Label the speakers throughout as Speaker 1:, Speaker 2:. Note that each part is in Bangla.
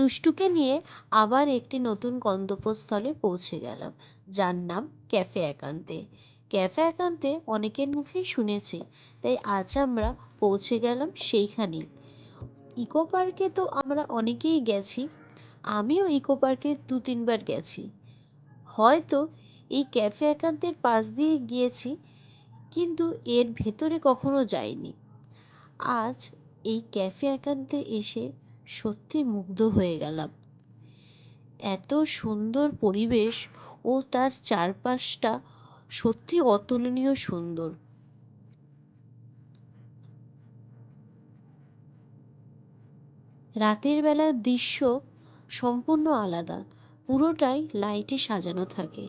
Speaker 1: দুষ্টুকে নিয়ে আবার একটি নতুন গন্তব্যস্থলে পৌঁছে গেলাম, যার নাম ক্যাফে একান্তে। ক্যাফে একান্তে অনেকের মুখেই শুনেছি, তাই আজ আমরা পৌঁছে গেলাম সেইখানেই। ইকো পার্কে তো আমরা অনেকেই গেছি, আমিও ইকো পার্কে দু তিনবার গেছি। হয়তো এই ক্যাফে একান্তের পাশ দিয়ে গিয়েছি, কিন্তু এর ভেতরে কখনো যাইনি। আজ এই ক্যাফে একান্তে এসে সত্যি মুগ্ধ হয়ে গেলাম। এত সুন্দর পরিবেশ ও তার চারপাশটা সত্যি অতুলনীয় সুন্দর। রাতের বেলার দৃশ্য সম্পূর্ণ আলাদা, পুরোটাই লাইটে সাজানো থাকে।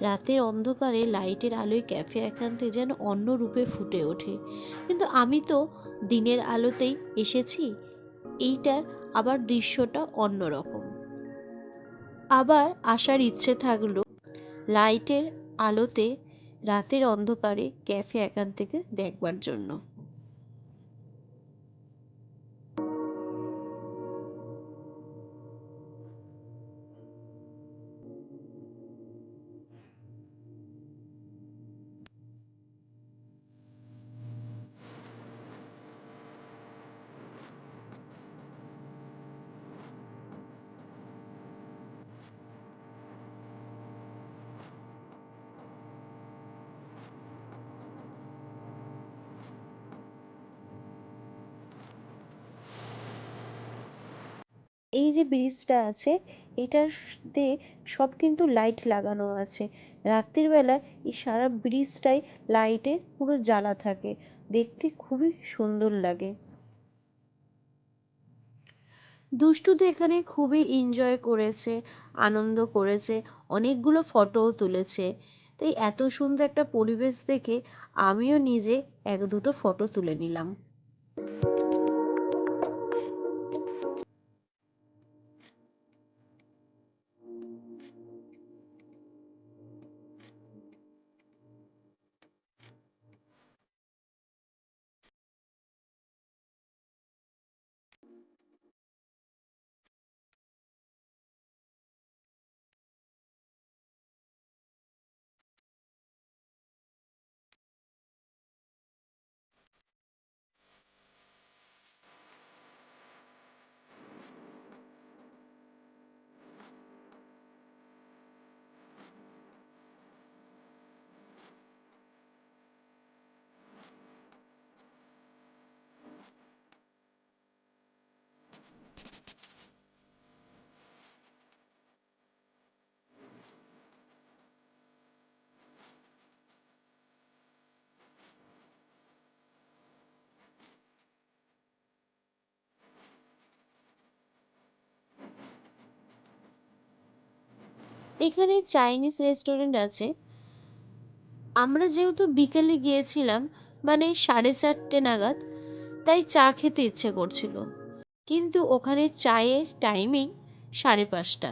Speaker 1: রাতের অন্ধকারে লাইটের আলোয় ক্যাফে একান্তে যেন অন্য রূপে ফুটে ওঠে। কিন্তু আমি তো দিনের আলোতেই এসেছি। এইটার আবার দৃশ্যটা অন্যরকম। আবার আসার ইচ্ছে থাকল লাইটের আলোতে রাতের অন্ধকারে ক্যাফে একান থেকে দেখবার জন্য। এই যে ব্রিজটা আছে, এটাতে সব কিন্তু লাইট লাগানো আছে। রাত্রির বেলা এই সারা ব্রিজটাই লাইটে পুরো জ্বালা থাকে। দেখতে খুবই সুন্দর লাগে। দুষ্টু তো এখানে খুবই এনজয় করেছে, আনন্দ করেছে, অনেকগুলো ফটোও তুলেছে। তাই এত সুন্দর একটা পরিবেশ দেখে আমিও নিজে এক দুটো ফটো তুলে নিলাম। এখানে চাইনিজ রেস্টুরেন্ট আছে। আমরা যেহেতু বিকেলে গিয়েছিলাম মানে সাড়ে চারটে নাগাদ, তাই চা খেতে ইচ্ছে করছিল। কিন্তু ওখানে চায়ের টাইমিং সাড়ে পাঁচটা।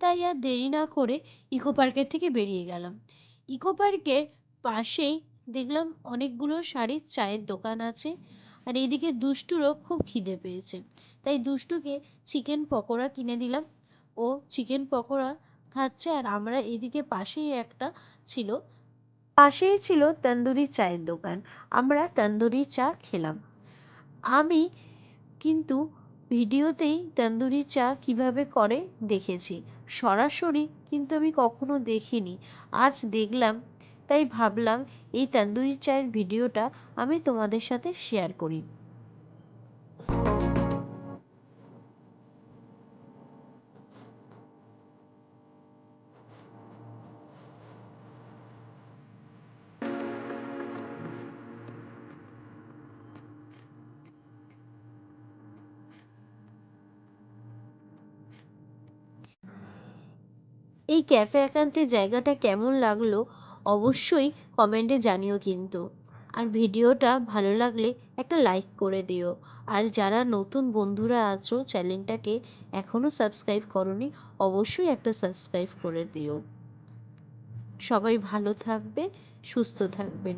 Speaker 1: তাই আর দেরি না করে ইকো পার্কের থেকে বেরিয়ে গেলাম। ইকো পার্কের পাশেই দেখলাম অনেকগুলো শাড়ির চায়ের দোকান আছে। আর এইদিকে দুষ্টুরও খুব খিদে পেয়েছে। তাই দুষ্টুকে চিকেন পকোড়া কিনে দিলাম। ও চিকেন পকোড়া খাচ্ছে আর আমরা এদিকে পাশেই একটা ছিল, পাশেই ছিল তন্দুরি চায়ের দোকান। আমরা তন্দুরি চা খেলাম। আমি কিন্তু ভিডিওতেই তন্দুরি চা কীভাবে করে দেখেছি। সরাসরি কিন্তু আমি কখনো দেখিনি। আজ দেখলাম, তাই ভাবলাম এই তন্দুরি চায়ের ভিডিওটা আমি তোমাদের সাথে শেয়ার করি। এই ক্যাফে একান্তের জায়গাটা কেমন লাগল? অবশ্যই কমেন্টে জানিও কিন্তু। আর ভিডিওটা ভালো লাগলে একটা লাইক করে দিও। আর যারা নতুন বন্ধুরা আছো, চ্যানেলটাকে এখনও সাবস্ক্রাইব করনি, অবশ্যই একটা সাবস্ক্রাইব করে দিও। সবাই ভালো থাকবে, সুস্থ থাকবেন।